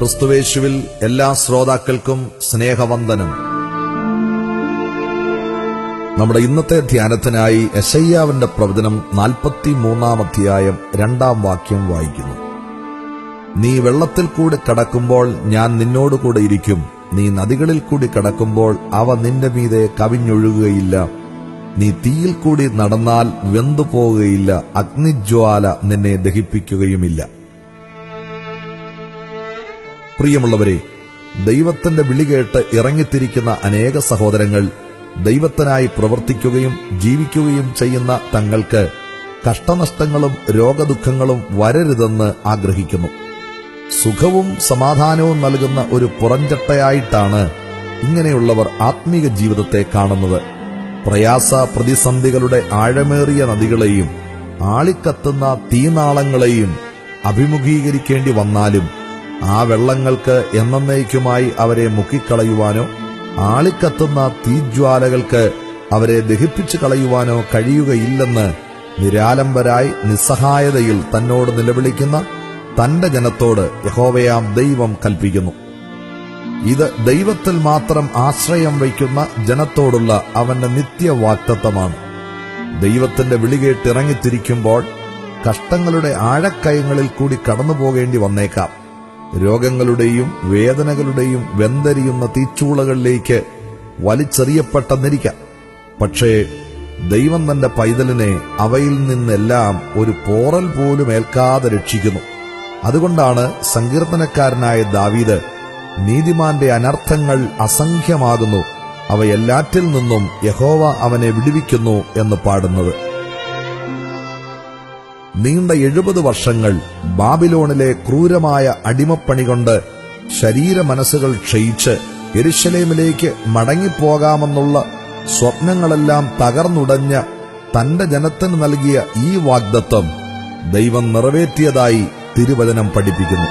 ക്രിസ്തുവേശുവിൽ എല്ലാ ശ്രോതാക്കൾക്കും സ്നേഹവന്ദനം. നമ്മുടെ ഇന്നത്തെ ധ്യാനത്തിനായി എശയ്യാവിന്റെ പ്രവചനം നാൽപ്പത്തി മൂന്നാം അധ്യായം രണ്ടാം വാക്യം വായിക്കുന്നു. നീ വെള്ളത്തിൽ കൂടി കടക്കുമ്പോൾ ഞാൻ നിന്നോടുകൂടെ ഇരിക്കും. നീ നദികളിൽ കൂടി കടക്കുമ്പോൾ അവ നിന്റെ മീതെ കവിഞ്ഞൊഴുകുകയില്ല. നീ തീയിൽ കൂടി നടന്നാൽ വെന്തു പോവുകയില്ല അഗ്നിജ്വാല നിന്നെ ദഹിപ്പിക്കുകയുമില്ല. പ്രിയമുള്ളവരെ ദൈവത്തിന്റെ വിളി കേട്ട് ഇറങ്ങിത്തിരിക്കുന്ന അനേക സഹോദരങ്ങൾ ദൈവത്തിനായി പ്രവർത്തിക്കുകയും ജീവിക്കുകയും ചെയ്യുന്ന തങ്ങൾക്ക് കഷ്ടനഷ്ടങ്ങളും രോഗദുഃഖങ്ങളും വരരുതെന്ന് ആഗ്രഹിക്കുന്നു. സുഖവും സമാധാനവും നൽകുന്ന ഒരു പുറഞ്ചട്ടയായിട്ടാണ് ഇങ്ങനെയുള്ളവർ ആത്മീക ജീവിതത്തെ കാണുന്നത്. പ്രയാസ പ്രതിസന്ധികളുടെ ആഴമേറിയ നദികളെയും ആളിക്കത്തുന്ന തീനാളങ്ങളെയും അഭിമുഖീകരിക്കേണ്ടി വന്നാലും ആ വെള്ളങ്ങൾക്ക് എന്നേക്കുമായി അവരെ മുക്കിക്കളയുവാനോ ആളിക്കത്തുന്ന തീജ്വാലകൾക്ക് അവരെ ദഹിപ്പിച്ചു കളയുവാനോ കഴിയുകയില്ലെന്ന് നിരാലംബരായി നിസ്സഹായതയിൽ തന്നോട് നിലവിളിക്കുന്ന തന്റെ ജനത്തോട് യഹോവയാം ദൈവം കൽപ്പിക്കുന്നു. ഇത് ദൈവത്തിൽ മാത്രം ആശ്രയം വയ്ക്കുന്ന ജനത്തോടുള്ള അവന്റെ നിത്യവാക്തത്വമാണ്. ദൈവത്തിന്റെ വിളികേട്ടിറങ്ങിത്തിരിക്കുമ്പോൾ കഷ്ടങ്ങളുടെ ആഴക്കയങ്ങളിൽ കൂടി കടന്നു പോകേണ്ടി വന്നേക്കാം. രോഗങ്ങളുടെയും വേദനകളുടെയും വെന്തരിയുന്ന തീച്ചൂളകളിലേക്ക് വലിച്ചെറിയപ്പെട്ടെന്നിരിക്കാം പക്ഷേ ദൈവം തന്റെ പൈതലിനെ അവയിൽ നിന്നെല്ലാം ഒരു പോറൽ പോലും ഏൽക്കാതെ രക്ഷിക്കുന്നു. അതുകൊണ്ടാണ് സങ്കീർത്തനക്കാരനായ ദാവീദ് നീതിമാന്റെ അനർത്ഥങ്ങൾ അസംഖ്യമാകുന്നു. അവയെല്ലാറ്റിൽ നിന്നും യഹോവ അവനെ വിടുവിക്കുന്നു എന്ന് പാടുന്നത്. നീണ്ട എഴുപത് വർഷങ്ങൾ ബാബിലോണിലെ ക്രൂരമായ അടിമപ്പണി കൊണ്ട് ശരീരമനസ്സുകൾ ക്ഷയിച്ച് എരുശലേമിലേക്ക് മടങ്ങിപ്പോകാമെന്നുള്ള സ്വപ്നങ്ങളെല്ലാം തകർന്നുടഞ്ഞ തന്റെ ജനത്തിന് നൽകിയ ഈ വാഗ്ദത്വം ദൈവം നിറവേറ്റിയതായി തിരുവചനം പഠിപ്പിക്കുന്നു.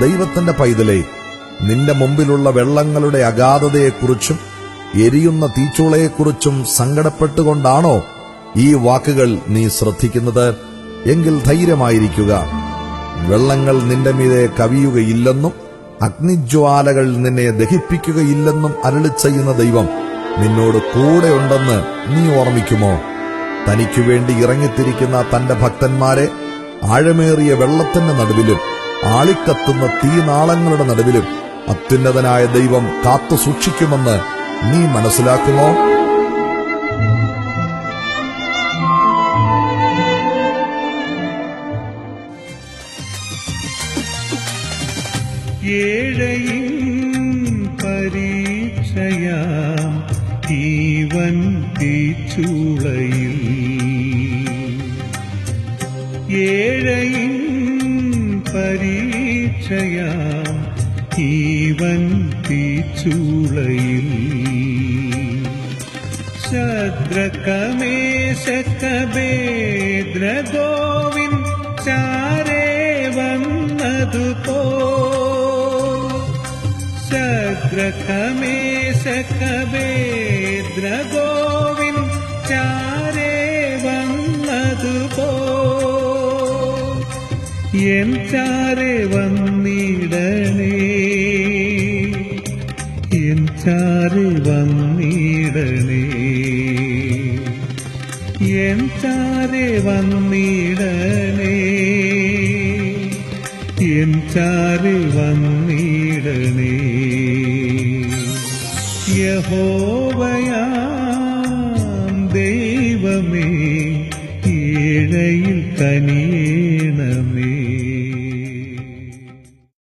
ദൈവത്തിന്റെ പൈതലെ നിന്റെ മുമ്പിലുള്ള വെള്ളങ്ങളുടെ അഗാധതയെക്കുറിച്ചും എരിയുന്ന തീച്ചുളയെക്കുറിച്ചും സങ്കടപ്പെട്ടുകൊണ്ടാണോ ഈ വാക്കുകൾ നീ ശ്രദ്ധിക്കുന്നത്? എങ്കിൽ ധൈര്യമായിരിക്കുക. വെള്ളങ്ങൾ നിന്റെ മീതെ കവിയുകയില്ലെന്നും അഗ്നിജ്വാലകൾ നിന്നെ ദഹിപ്പിക്കുകയില്ലെന്നും അരളി ചെയ്യുന്ന ദൈവം നിന്നോട് കൂടെയുണ്ടെന്ന് നീ ഓർമ്മിക്കുമോ? തനിക്കു വേണ്ടി ഇറങ്ങിത്തിരിക്കുന്ന തന്റെ ഭക്തന്മാരെ ആഴമേറിയ വെള്ളത്തിന്റെ നടുവിലും ആളിക്കത്തുന്ന തീനാളങ്ങളുടെ നടുവിലും അത്യുന്നതനായ ദൈവം കാത്തു സൂക്ഷിക്കുമെന്ന് നീ മനസ്സിലാക്കുമോ? ഏഴയിൻ പരീക്ഷയാം ജീവൻ തീച്ചുളയിൽ. ഏഴയിൻ പരീക്ഷയാം ജീവൻ തീച്ചൂളയിൽ. ശദ്രകമേശകബേദ്രഗോവിൻ ചാരേ വന്നതുപോ ശദ്രകമേശകബേദ്രഗോവിൻ ചാരേ വന്നതുപോ എൻ ചാരേ വന്നിടണേ. എൻ ചാരേ വന്നിടണേ. എൻ ചാരേ വന്നിടണേ എൻ ചാരേ വന്നിടണേ യഹോവയാം ദൈവമേ ഏഴയിൽ കനിയ.